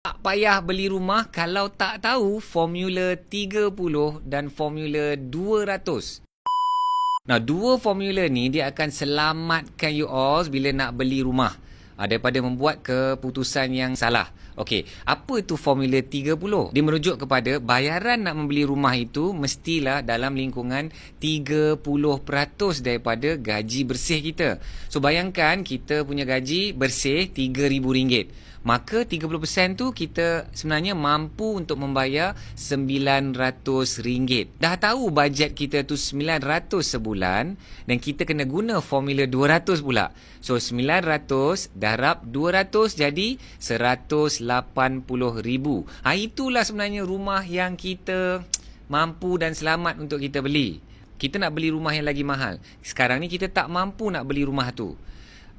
Tak payah beli rumah kalau tak tahu formula 30 dan formula 200. Nah, dua formula ni dia akan selamatkan you all bila nak beli rumah uh, daripada membuat keputusan yang salah. Okey, apa itu formula 30? Dia merujuk kepada bayaran nak membeli rumah itu mestilah dalam lingkungan 30% daripada gaji bersih kita. So bayangkan kita punya gaji bersih RM3,000 maka 30% tu kita sebenarnya mampu untuk membayar RM900. Dah tahu bajet kita tu 900 sebulan dan kita kena guna formula 200 pula. So 900 darab 200 jadi 180,000. Ha itulah sebenarnya rumah yang kita mampu dan selamat untuk kita beli. Kita nak beli rumah yang lagi mahal. Sekarang ni kita tak mampu nak beli rumah tu.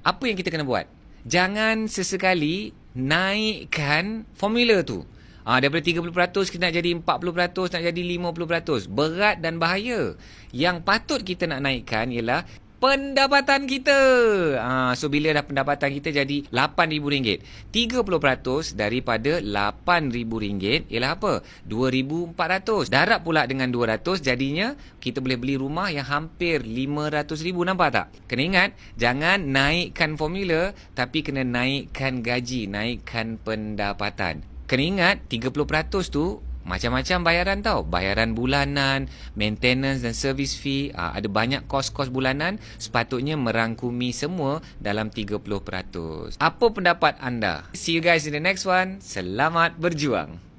Apa yang kita kena buat? Jangan sesekali naikkan formula tu. Ha, daripada 30% kita nak jadi 40%, nak jadi 50%. Berat dan bahaya. Yang patut kita nak naikkan ialah pendapatan kita. Ha, so bila dah pendapatan kita jadi RM8,000, 30% daripada RM8,000 ialah apa? RM2,400. Darab pula dengan 200 jadinya kita boleh beli rumah yang hampir RM500,000. Nampak tak? Kena ingat, jangan naikkan formula tapi kena naikkan gaji, naikkan pendapatan. Kena ingat, 30% tu macam-macam bayaran tau. Bayaran bulanan, maintenance dan service fee. Ah, ada banyak kos-kos bulanan. Sepatutnya merangkumi semua dalam 30%. Apa pendapat anda? See you guys in the next one. Selamat berjuang.